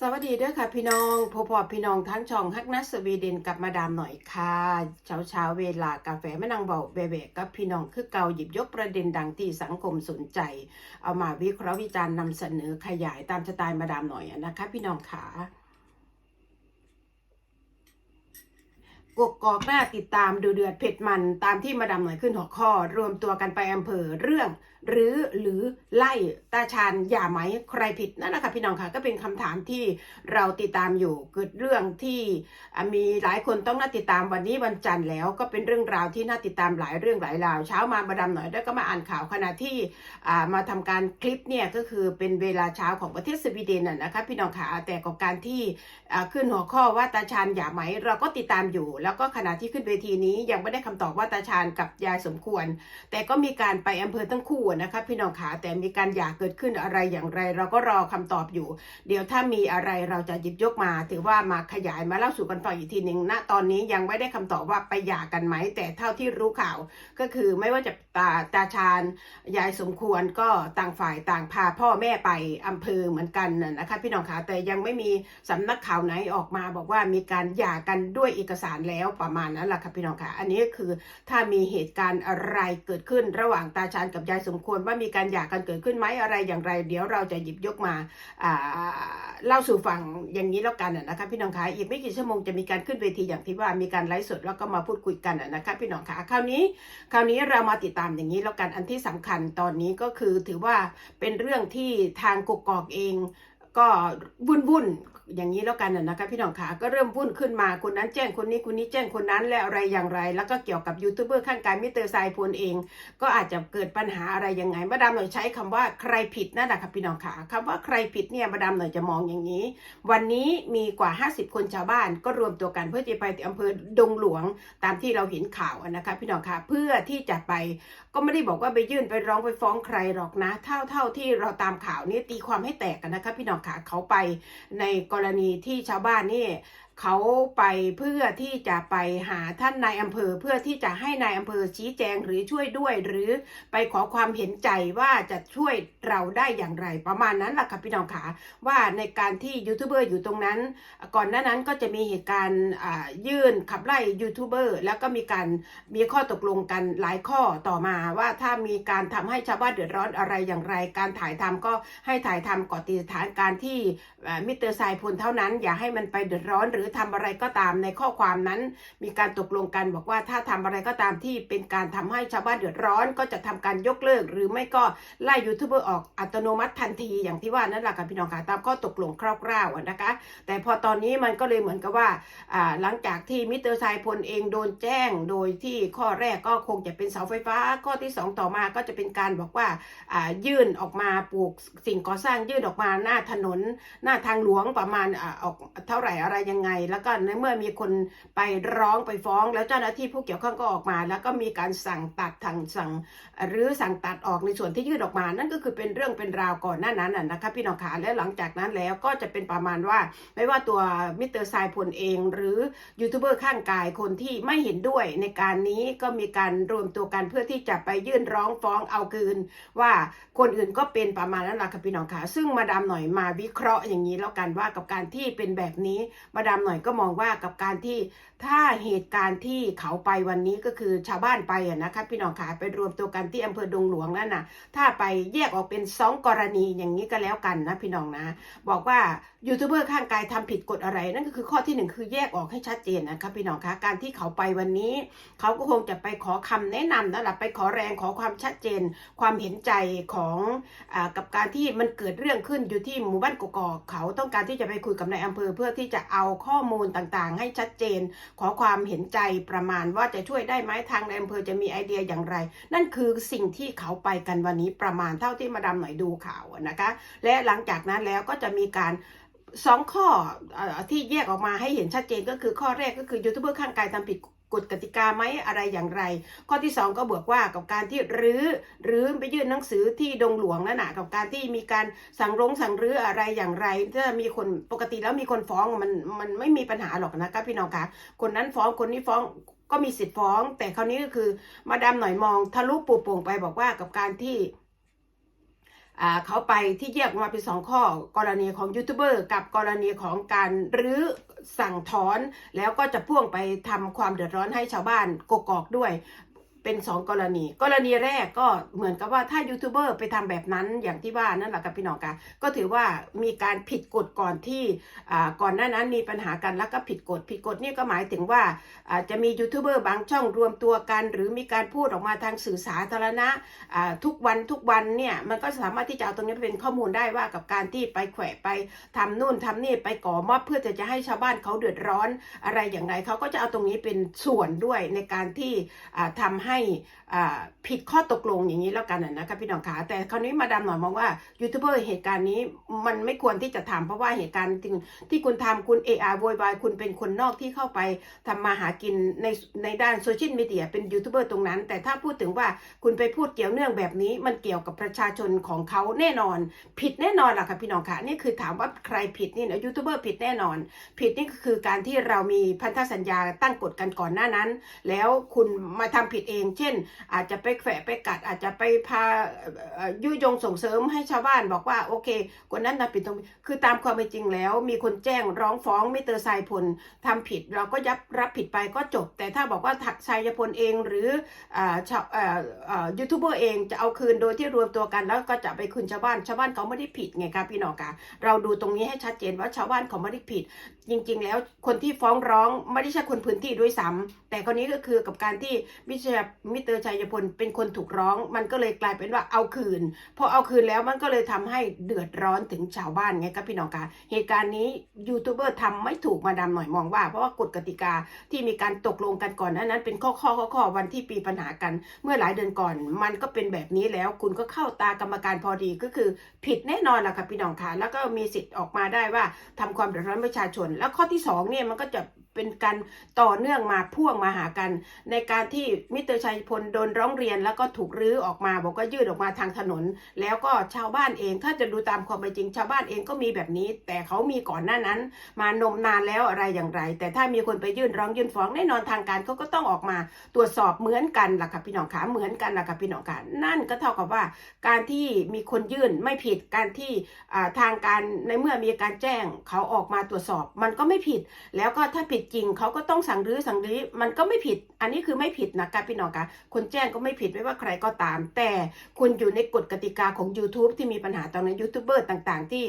สวัสดีด้วยค่ะพี่น้องพอพอพี่น้องทั้งช่องฮักนัสสวีเดนกับมาดามหน่อยค่ะเช้าเช้าเวลากาแฟแม่นางเบาเบเบกับพี่น้องคือเกาหยิบยกประเด็นดังที่สังคมสนใจ เอามาวิเคราะห์วิจารณ์นำเสนอขยายตามสไตล์มาดามหน่อยนะคะ พี่น้องขา กกกอกหน้าติดตามดูเดือดเผ็ดมันตามที่มาดามหน่อยขึ้นหัวข้อ รวมตัวกันไปอำเภอเรื่อง หรือหรือไล่ตาชาญอย่าไหมใครผิดนั่นแหละค่ะพี่น้องค่ะก็เป็นคำถามที่เราติดตามอยู่เกิดเรื่องที่มีหลายคนต้องน่าติดตามวันนี้วันจันทร์แล้ว ก็เป็นเรื่องราวที่น่าติดตามหลายเรื่องหลายราว เช้ามามาดามหน่อยแล้วก็มาอ่านข่าวขณะที่มาทำการคลิปเนี่ยก็คือเป็นเวลาเช้าของประเทศสวีเดนนะนะคะพี่น้องค่ะแต่กับการที่ขึ้นหัวข้อว่าตาชาญอย่าไหมเราก็ติดตามอยู่แล้วก็ขณะที่ขึ้นเวทีนี้ยังไม่ได้คำตอบว่าตาชาญกับยายสมควร แต่ก็มีการไปอำเภอทั้งคู่อะนะคะพี่น้องขาแต่มีการหย่าเกิดขึ้นอะไรอย่างไร เราก็รอคำตอบอยู่ เดี๋ยวถ้ามีอะไรเราจะหยิบยกมา ถือว่ามาขยายมาเล่าสู่กันฟังอีกทีหนึ่งณตอนนี้ยังไม่ได้คำตอบว่าไปหย่ากันไหม แต่เท่าที่รู้ข่าว ก็คือไม่ว่าจะตาตาชาญยายสมควรก็ต่างฝ่ายต่างพาพ่อแม่ไปอำเภอเหมือนกันนะนะคะพี่น้องขาแต่ยังไม่มีสำนักข่าวไหนออกมาบอกว่ามีการหย่ากันด้วยเอกสารแล้วแล้วประมาณนั้นแหละค่ะพี่น้องค่ะ อันนี้คือถ้ามีเหตุการณ์อะไรเกิดขึ้นระหว่างตาชาญกับยายสมควรว่ามีการหย่ากันเกิดขึ้นไหมอะไรอย่างไร เดี๋ยวเราจะหยิบยกมาเล่าสู่ฟังอย่างนี้แล้วกันนะคะพี่น้องคะอีกไม่กี่ชั่วโมงจะมีการขึ้นเวทีอย่างที่ว่ามีการไลฟ์สดแล้วก็มาพูดคุยกันนะคะพี่น้องค่ะคราวนี้ คราวนี้เรามาติดตามอย่างนี้แล้วกันอันที่สำคัญตอนนี้ก็คือถือว่าเป็นเรื่องที่ทางกกอกเองก็วุ่นวุ่น อย่างนี้แล้วกันนะนะคะพี่น้องขาก็เริ่มวุ่นขึ้นมาคนนั้นแจ้งคนนี้คนนี้แจ้งคนนั้นและอะไรอย่างไร แล้วก็เกี่ยวกับยูทูบเบอร์ข้างกายมิเตอร์ไซพลเอง ก็อาจจะเกิดปัญหาอะไรยังไงมาดามหน่อยใช้คำว่าใครผิดนั่นแหละค่ะพี่น้องขาคำว่าใครผิดเนี่ยมาดามหน่อยจะมองอย่างนี้ วันนี้มีกว่า 50 คนชาวบ้านก็รวมตัวกันเพื่อจะไปที่อำเภอดงหลวงตามที่เราเห็นข่าวนะคะพี่น้องคะเพื่อที่จะไปก็ไม่ได้บอกว่าไปยื่นไปร้องไปฟ้องใครหรอกนะ เท่าเท่าที่เราตามข่าวนี้ตีความให้แตกกันนะคะพี่น้องขาเขาไปในกรณีที่ชาวบ้านนี่ เขาไปเพื่อที่จะไปหาท่านนายอำเภอ เพื่อที่จะให้นายอำเภอชี้แจงหรือช่วยด้วย หรือไปขอความเห็นใจว่าจะช่วยเราได้อย่างไร ประมาณนั้นแหละค่ะพี่น้องขาว่าในการที่ยูทูบเบอร์อยู่ตรงนั้น ก่อนหน้านั้นก็จะมีเหตุการณ์ยื่นขับไล่ยูทูบเบอร์แล้วก็มีการมีข้อตกลงกันหลายข้อต่อมาว่าถ้ามีการทำให้ชาวบ้านเดือดร้อนอะไรอย่างไร การถ่ายทำก็ให้ถ่ายทำก่อติดสถานการที่มิสเตอร์ไซพลเท่านั้น อย่าให้มันไปเดือดร้อนหรือทำอะไรก็ตามในข้อความนั้น มีการตกลงกันบอกว่าถ้าทำอะไรก็ตามที่เป็นการทำให้ชาวบ้านเดือดร้อน ก็จะทำการยกเลิก หรือไม่ก็ไล่ยูทูบเบอร์ออกอัตโนมัติทันทีอย่างที่ว่านั่นแหละค่ะพี่น้องค่ะตามข้อตกลงคร่าวๆอะนะคะ แต่พอตอนนี้มันก็เลยเหมือนกับว่าหลังจากที่มิสเตอร์ไซพลเองโดนแจ้งโดยที่ข้อแรกก็คงจะเป็นเสาไฟฟ้า ข้อที่สองต่อมาก็จะเป็นการบอกว่ายื่นออกมาปลูกสิ่งก่อสร้างยื่นออกมาหน้าถนนหน้าทางหลวงประมาณออกเท่าไหร่อะไรยังไงแล้วก็ในเมื่อมีคนไปร้องไปฟ้อง แล้วเจ้าหน้าที่ผู้เกี่ยวข้องก็ออกมา แล้วก็มีการสั่งตัดทางสั่งหรือสั่งตัดออกในส่วนที่ยื่นออกมา นั่นก็คือเป็นเรื่องเป็นราวก่อนหน้านั้นน่ะนะคะพี่น้องขาและหลังจากนั้นแล้วก็จะเป็นประมาณว่า ไม่ว่าตัวมิสเตอร์ไซพลเอง หรือยูทูบเบอร์ข้างกายคนที่ไม่เห็นด้วยในการนี้ก็มีการรวมตัวกันเพื่อที่จะไปยื่นร้องฟ้องเอาคืน ว่าคนอื่นก็เป็นประมาณนั้นแหละค่ะพี่น้องขาซึ่งมาดามหน่อยมาวิเคราะห์อย่างนี้แล้วกันว่ากับการที่เป็นแบบนี้มาดามหน่อยก็มองว่ากับการที่ถ้าเหตุการณ์ที่เขาไปวันนี้ก็คือชาวบ้านไปอะนะคะพี่น้องขาไปรวมตัวกันที่อำเภอดงหลวงนั่นน่ะถ้าไปแยกออกเป็นสองกรณีอย่างนี้ก็แล้วกันนะพี่น้องนะ บอกว่ายูทูบเบอร์ข้างกายทำผิดกฎอะไร นั่นก็คือข้อที่หนึ่งคือแยกออกให้ชัดเจนนะคะพี่น้องคะการที่เขาไปวันนี้ เขาก็คงจะไปขอคำแนะนำนั่นแหละไปขอแรงขอความชัดเจน ความเห็นใจของอากับการที่มันเกิดเรื่องขึ้นอยู่ที่หมู่บ้านกกอกเขาต้องการที่จะไปคุยกับนายอำเภอเพื่อที่จะเอาข้อข้อมูลต่างๆ ให้ชัดเจน ขอความเห็นใจประมาณว่าจะช่วยได้ไหมทางนอำเภอจะมีไอเดียอย่างไร นั่นคือสิ่งที่เขาไปกันวันนี้ประมาณเท่าที่มาดามหน่อยดูข่าวนะคะ และหลังจากนั้นแล้วก็จะมีการ สองข้อที่แยกออกมาให้เห็นชัดเจนก็คือข้อแรกก็คือยูทูบเบอร์ข้างกายทำผิดกฎกติกาไหมอะไรอย่างไร ข้อที่สองก็บอกว่ากับการที่รื้อหรือไปยื่นหนังสือที่ดงหลวงนั่นนะกับการที่มีการสั่งรงสั่งรื้ออะไรอย่างไรถ้ามีคนปกติแล้วมีคนฟ้องมันมันไม่มีปัญหาหรอกนะคะพี่น้องคะคนนั้นฟ้องคนนี้ฟ้องก็มีสิทธิ์ฟ้อง แต่คราวนี้ก็คือมาดามหน่อยมองทะลุปูโป่งไปบอกว่ากับการที่ เขาไปที่แยกออกมาเป็นสองข้อ กรณีของยูทูบเบอร์กับกรณีของการรื้อสั่งถอน แล้วก็จะพ่วงไปทำความเดือดร้อนให้ชาวบ้านกกอกด้วย เป็นสองกรณี กรณีแรกก็เหมือนกับว่าถ้ายูทูบเบอร์ไปทำแบบนั้นอย่างที่ว่านั่นแหละกับพี่น้องกันก็ถือว่ามีการผิดกฎก่อนที่อ่าก่อนหน้านั้นมีปัญหากันแล้วก็ผิดกฎผิดกฎนี่ก็หมายถึงว่าอ่าจะมียูทูบเบอร์บางช่องรวมตัวกัน หรือมีการพูดออกมาทางสื่อสาธารณะอ่าทุกวันทุกวันเนี่ยมันก็สามารถที่จะเอาตรงนี้เป็นข้อมูลได้ว่ากับการที่ไปแขวะไปทำนู่นทำนี่ไปก่อมอบเพื่อจะจะให้ชาวบ้านเขาเดือดร้อนอะไรอย่างไรเขาก็จะเอาตรงนี้เป็นส่วนด้วยในการที่อ่าทำให้อ่า ผิดข้อตกลงอย่างนี้แล้วกันนะนะครับพี่น้องขาแต่คราวนี้มาดามหน่อยมองว่ายูทูบเบอร์เหตุการณ์นี้มันไม่ควรที่จะทำเพราะว่าเหตุการณ์ที่ที่คุณทำคุณเออาโวยวายคุณเป็นคนนอกที่เข้าไปทำมาหากินในในด้านโซเชียลมีเดียเป็นยูทูบเบอร์ตรงนั้น แต่ถ้าพูดถึงว่าคุณไปพูดเกี่ยวเนื่องแบบนี้ มันเกี่ยวกับประชาชนของเขาแน่นอน ผิดแน่นอนล่ะค่ะพี่น้องค่ะนี่คือถามว่าใครผิดนี่นะยูทูบเบอร์ผิดแน่นอน ผิดนี่ก็คือการที่เรามีพันธสัญญาตั้งกฎกันก่อนหน้านั้น แล้วคุณมาทำผิดเอง เช่นอาจจะไปแฝไปกัด อาจจะไปพายุยงส่งเสริมให้ชาวบ้านบอกว่าโอเคคนนั้นทำผิดตรงคือตามความเป็นจริงแล้ว มีคนแจ้งร้องฟ้องมิเตอร์ไซพลทำผิดเราก็ยับรับผิดไปก็จบ แต่ถ้าบอกว่าถักชัยพลเองหรืออ่าชาวเอ่อเอ่อยูทูบเบอร์เองจะเอาคืนโดยที่รวมตัวกัน แล้วก็จะไปคืนชาวบ้านชาวบ้านเขาไม่ได้ผิดไงครับพี่น้องคะเราดูตรงนี้ให้ชัดเจนว่าชาวบ้านเขาไม่ได้ผิด จริงๆ แล้วคนที่ฟ้องร้องไม่ได้ใช่คนพื้นที่ด้วยซ้ำแต่คนนี้ก็คือกับการที่มิเชมิเตอร์ชัยพลเป็นคนถูกร้อง มันก็เลยกลายเป็นว่าเอาคืนพอเอาคืนแล้วมันก็เลยทำให้เดือดร้อนถึงชาวบ้านไงครับพี่น้องคะเหตุการณ์นี้ยูทูบเบอร์ทำไม่ถูกมาดามหน่อยมองว่า เพราะว่ากฎกติกาที่มีการตกลงกันก่อนนั้นเป็นข้อข้อข้อข้อวันที่ปีปัญหากัน เมื่อหลายเดือนก่อน มันก็เป็นแบบนี้แล้วคุณก็เข้าตากรรมการพอดีก็คือ ผิดแน่นอนล่ะค่ะพี่น้องค่ะแล้วก็มีสิทธิ์ออกมาได้ว่าทำความเดือดร้อนประชาชนแล้วข้อที่สองเนี่ยมันก็จะ เป็นการต่อเนื่องมาพ่วงมาหากัน ในการที่มิเตอร์ชัยพลโดนร้องเรียนแล้วก็ถูกรื้อออกมา บอกว่ายืดออกมาทางถนน แล้วก็ชาวบ้านเอง ถ้าจะดูตามความเป็นจริงชาวบ้านเองก็มีแบบนี้ แต่เขามีก่อนหน้านั้น มานมนานแล้วอะไรอย่างไร แต่ถ้ามีคนไปยื่นร้องยื่นฟ้องแน่นอนทางการเขาก็ต้องออกมาตรวจสอบเหมือนกันล่ะค่ะพี่น้องขาเหมือนกันล่ะค่ะพี่น้องขานั่นก็เท่ากับว่า การที่มีคนยื่นไม่ผิดการที่อ่าทางการในเมื่อมีการแจ้งเขาออกมาตรวจสอบ มันก็ไม่ผิด แล้วก็ถ้าผิดจริงเขาก็ต้องสั่งรื้อสั่งรื้อมันก็ไม่ผิด อันนี้คือไม่ผิดนะคะพี่น้องคะคนแจ้งก็ไม่ผิดไม่ว่าใครก็ตาม แต่คุณอยู่ในกฎกติกาของ YouTube ที่มีปัญหาตอนนั้นยูทูบเบอร์ต่างๆ ที่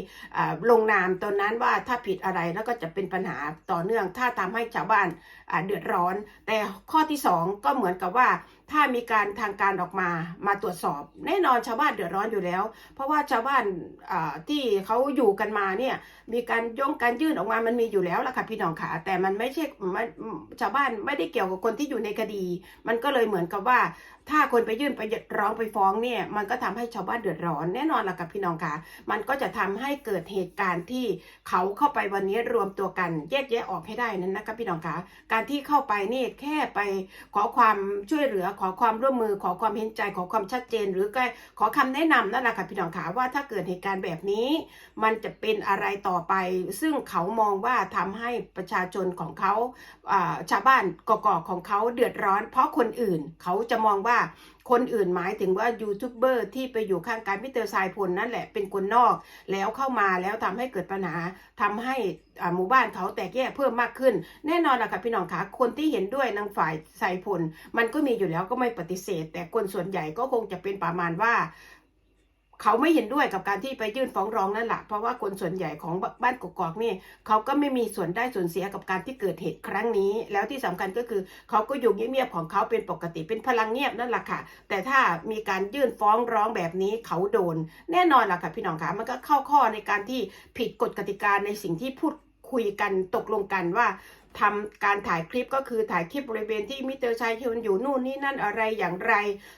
ลงนามตอนนั้นว่าถ้าผิดอะไรแล้วก็จะเป็นปัญหาต่อเนื่อง ถ้าทำให้ชาวบ้านเดือดร้อน แต่ข้อที่สองก็เหมือนกับว่า ถ้ามีการทางการออกมามาตรวจสอบ แน่นอนชาวบ้านเดือดร้อนอยู่แล้ว เพราะว่าชาวบ้านที่เขาอยู่กันมาเนี่ยมีการย่องการยื่นออกมามันมีอยู่แล้วล่ะค่ะพี่น้องขาแต่มันไม่ใช่ชาวบ้านไม่ได้เกี่ยวกับคนที่อยู่ในคดี มันก็เลยเหมือนกับว่า ถ้าคนไปยื่นไปร้องไปฟ้องเนี่ย มันก็ทำให้ชาวบ้านเดือดร้อนแน่นอนล่ะกับพี่น้องคะมันก็จะทำให้เกิดเหตุการณ์ที่เขาเข้าไปวันนี้รวมตัวกันแยกแยะออกให้ได้นั้นนะคะพี่น้องคะการที่เข้าไปนี่แค่ไปขอความช่วยเหลือขอความร่วมมือ ขอความเห็นใจขอความชัดเจน หรือก็ขอคำแนะนำนั่นแหละค่ะพี่น้องคะว่าถ้าเกิดเหตุการณ์แบบนี้ มันจะเป็นอะไรต่อไป ซึ่งเขามองว่าทำให้ประชาชนของเขาอ่าชาวบ้านกอกๆของเขาเดือดร้อน เพราะคนอื่นเขาจะมองว่าคนอื่นหมายถึงว่ายูทูบเบอร์ที่ไปอยู่ข้างการพิเตอร์สายพลนั่นแหละเป็นคนนอก แล้วเข้ามาแล้วทำให้เกิดปัญหาทำให้หมู่บ้านเขาแตกแยกเพิ่มมากขึ้น แน่นอนล่ะค่ะพี่น้องคะคนที่เห็นด้วยนางฝ่ายสายพล มันก็มีอยู่แล้วก็ไม่ปฏิเสธ แต่คนส่วนใหญ่ก็คงจะเป็นประมาณว่า เขาไม่เห็นด้วยกับการที่ไปยื่นฟ้องร้องนั่นแหละเพราะว่าคนส่วนใหญ่ของบ้านกกอกนี่เขาก็ไม่มีส่วนได้ส่วนเสียกับการที่เกิดเหตุครั้งนี้ แล้วที่สำคัญก็คือเขาก็อยู่เงียบๆของเขาเป็นปกติเป็นพลังเงียบนั่นแหละค่ะ แต่ถ้ามีการยื่นฟ้องร้องแบบนี้เขาโดน แน่นอนล่ะค่ะพี่น้องคะมันก็เข้าข้อในการที่ผิดกฎกติกาในสิ่งที่พูด คุยกันตกลงกันว่าทำการถ่ายคลิปก็คือถ่ายคลิปบริเวณที่มิเตอร์ชัยชนอยู่นู่นนี่นั่นอะไรอย่างไร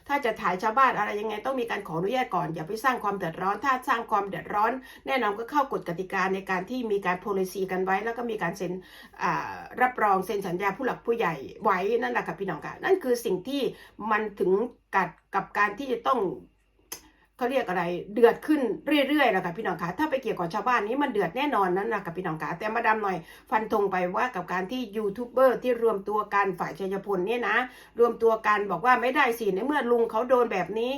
ถ้าจะถ่ายชาวบ้านอะไรยังไงต้องมีการขออนุญาตก่อน อย่าไปสร้างความเดือดร้อน ถ้าสร้างความเดือดร้อน แน่นอนก็เข้ากฎกติกาในการที่มีการโพลิซีกันไว้ แล้วก็มีการเซ็นรับรองเซ็นสัญญาผู้หลักผู้ใหญ่ไว้นั่นแหละค่ะพี่น้องค่ะนั่นคือสิ่งที่มันถึงกัดกับการที่จะต้อง เขาเรียกอะไรเดือดขึ้นเรื่อยๆแล้วค่ะพี่น้องคะถ้าไปเกี่ยวกับชาวบ้านนี้มันเดือดแน่นอนนั่นแหละค่ะพี่น้องคะแต่มาดามหน่อยฟันธงไปว่ากับการที่ยูทูบเบอร์ที่รวมตัวกันฝ่ายชัยพลเนี่ยนะ รวมตัวกันบอกว่าไม่ได้สิในเมื่อลุงเขาโดนแบบนี้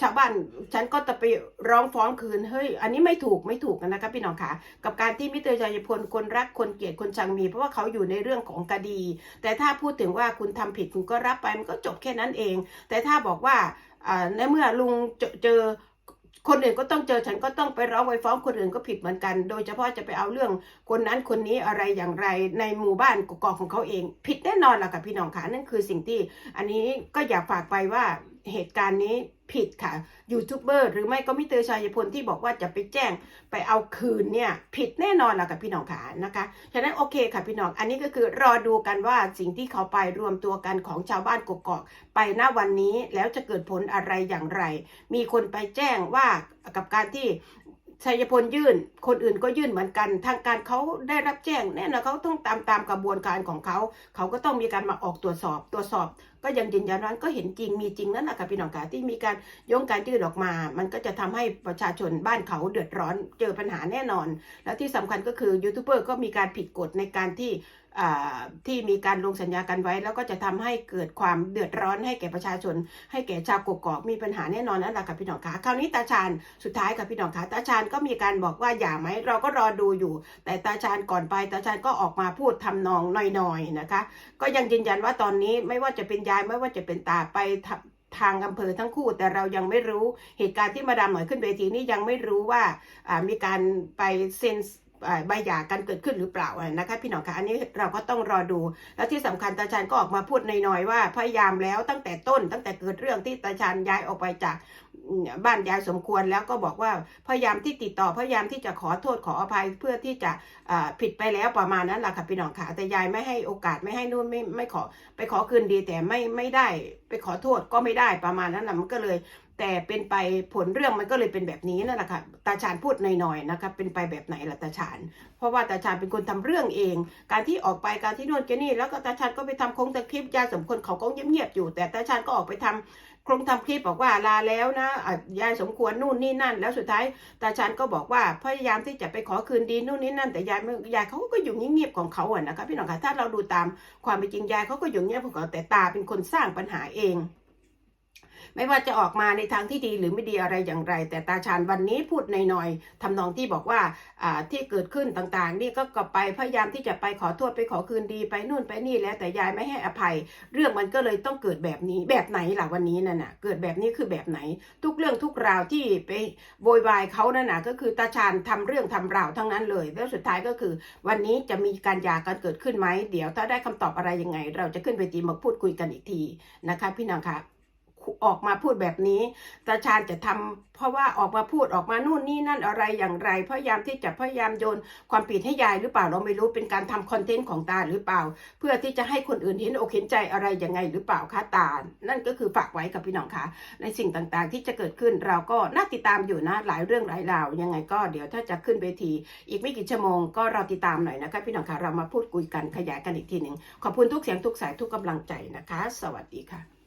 ชาวบ้านฉันก็จะไปร้องฟ้องคืนเฮ้ยอันนี้ไม่ถูกไม่ถูกนะคะพี่น้องคะกับการที่มิเตอร์ชัยพลคนรักคนเกลียดคนชังมี เพราะว่าเขาอยู่ในเรื่องของคดี แต่ถ้าพูดถึงว่าคุณทำผิดคุณก็รับไปมันก็จบแค่นั้นเอง แต่ถ้าบอกว่า ในเมื่อลุงเจอเจอคนอื่นก็ต้องเจอฉันก็ต้องไปร้องไปฟ้องคนอื่นก็ผิดเหมือนกัน โดยเฉพาะจะไปเอาเรื่องคนนั้นคนนี้อะไรอย่างไรในหมู่บ้านกอกของเขาเอง ผิดแน่นอนล่ะกับพี่น้องค่ะนั่นคือสิ่งที่ อันนี้ก็อยากฝากไปว่าเหตุการณ์นี้ ผิดค่ะยูทูบเบอร์หรือไม่ก็มิเตอร์ชัยพลที่บอกว่าจะไปแจ้งไปเอาคืนเนี่ยผิดแน่นอนล่ะค่ะพี่น้องค่ะนะคะฉะนั้นโอเคค่ะพี่น้องอันนี้ก็คือรอดูกันว่าสิ่งที่เขาไปรวมตัวกันของชาวบ้านกกอกไปณวันนี้แล้วจะเกิดผลอะไรอย่างไร มีคนไปแจ้งว่ากับการที่ชัยพลยื่น คนอื่นก็ยื่นเหมือนกัน ทางการเขาได้รับแจ้งแน่นอนเขาต้องตามตามกระบวนการของเขา เขาก็ต้องมีการมาออกตรวจสอบ ตรวจสอบ ก็ยังยืนยันว่าก็เห็นจริงมีจริงนั่นแหละค่ะพี่น้องค่ะที่มีการโยงการยื่นออกมา มันก็จะทำให้ประชาชนบ้านเขาเดือดร้อนเจอปัญหาแน่นอน แล้วที่สำคัญก็คือยูทูบเบอร์ก็มีการผิดกฎในการที่ ที่มีการลงสัญญากันไว้ แล้วก็จะทำให้เกิดความเดือดร้อนให้แก่ประชาชน ให้แก่ชาวกกอกมีปัญหาแน่นอนนั่นแหละค่ะพี่น้องคะคราวนี้ตาชาญสุดท้ายค่ะพี่น้องคะตาชาญก็มีการบอกว่าอย่าไหมเราก็รอดูอยู่ แต่ตาชาญก่อนไปตาชาญก็ออกมาพูดทำนองหน่อยๆนะคะ ก็ยังยืนยันว่าตอนนี้ไม่ว่าจะเป็นยายไม่ว่าจะเป็นตาไปทำทางอำเภอทั้งคู่แต่เรายังไม่รู้เหตุการณ์ที่มาดามหน่อยขึ้นเวทีนี้ยังไม่รู้ว่ามีการไปเซ็น ใบหย่ากันเกิดขึ้นหรือเปล่านะคะพี่น้องคะอันนี้เราก็ต้องรอดู แล้วที่สำคัญตาชานก็ออกมาพูดหน่อยๆว่าพยายามแล้วตั้งแต่ต้น ตั้งแต่เกิดเรื่องที่ตาชานย้ายออกไปจากบ้านยายสมควรแล้วก็บอกว่าพยายามที่ติดต่อพยายามที่จะขอโทษขออภัยเพื่อที่จะผิดไปแล้วประมาณนั้นแหละค่ะพี่น้องค่ะแต่ยายไม่ให้โอกาสไม่ให้นู่นไม่ไม่ขอไปขอคืนดีแต่ไม่ไม่ได้ไปขอโทษก็ไม่ได้ประมาณนั้นแหละมันก็เลย แต่เป็นไปผลเรื่องมันก็เลยเป็นแบบนี้นั่นแหละค่ะตาชาญพูดหน่อยๆนะคะเป็นไปแบบไหนล่ะตาชาญเพราะว่าตาชาญเป็นคนทำเรื่องเอง การที่ออกไปการที่นวดแกนี่ แล้วก็ตาชาญก็ไปทำโครงตะคลิปยายสมควรเขาก็เงียบๆอยู่ แต่ตาชาญก็ออกไปทำโครงทำคลิปบอกว่าลาแล้วนะยายสมควรนู่นนี่นั่น แล้วสุดท้ายตาชาญก็บอกว่าพยายามที่จะไปขอคืนดีนู่นนี่นั่น แต่ยายไม่ยายเขาก็อยู่เงียบๆของเขาอะนะคะพี่น้องคะถ้าเราดูตามความเป็นจริงยายเขาก็อยู่เงียบของเขาแต่ตาเป็นคนสร้างปัญหาเอง ไม่ว่าจะออกมาในทางที่ดีหรือไม่ดีอะไรอย่างไร แต่ตาชาญวันนี้พูดหน่อยๆทำนองที่บอกว่าที่เกิดขึ้นต่างๆ นี่ก็กลับไปพยายามที่จะไปขอโทษไปขอคืนดีไปนู่นไปนี่แล้วแต่ยายไม่ให้อภัย เรื่องมันก็เลยต้องเกิดแบบนี้แบบไหนล่ะวันนี้นั่นน่ะเกิดแบบนี้คือแบบไหน ทุกเรื่องทุกราวที่ไปโวยวายเขานั่นน่ะก็คือตาชาญทำเรื่องทำราวทั้งนั้นเลย แล้วสุดท้ายก็คือ วันนี้จะมีการหย่ากันเกิดขึ้นไหมเดี๋ยวถ้าได้คำตอบอะไรยังไง เราจะขึ้นเวทีมาพูดคุยกันอีกทีนะคะ พี่น้องคะ ออกมาพูดแบบนี้ ตาชาญจะทำเพราะว่าออกมาพูดออกมานู่นนี่นั่นอะไรอย่างไร พยายามที่จะพยายามโยนความผิดให้ยายหรือเปล่าเราไม่รู้เป็นการทำคอนเทนต์ของตาหรือเปล่า เพื่อที่จะให้คนอื่นเห็นอกเห็นใจอะไรยังไงหรือเปล่าคะตา นั่นก็คือฝากไว้กับพี่น้องคะในสิ่งต่างๆ ที่จะเกิดขึ้นเราก็น่าติดตามอยู่นะหลายเรื่องหลายราวยังไงก็เดี๋ยวถ้าจะขึ้นเวที อีกไม่กี่ชั่วโมงก็เราติดตามหน่อยนะคะพี่น้องคะเรามาพูดคุยกันขยายกันอีกทีหนึ่งขอบคุณทุกเสียงทุกสายทุกกำลังใจนะคะ สวัสดีค่ะ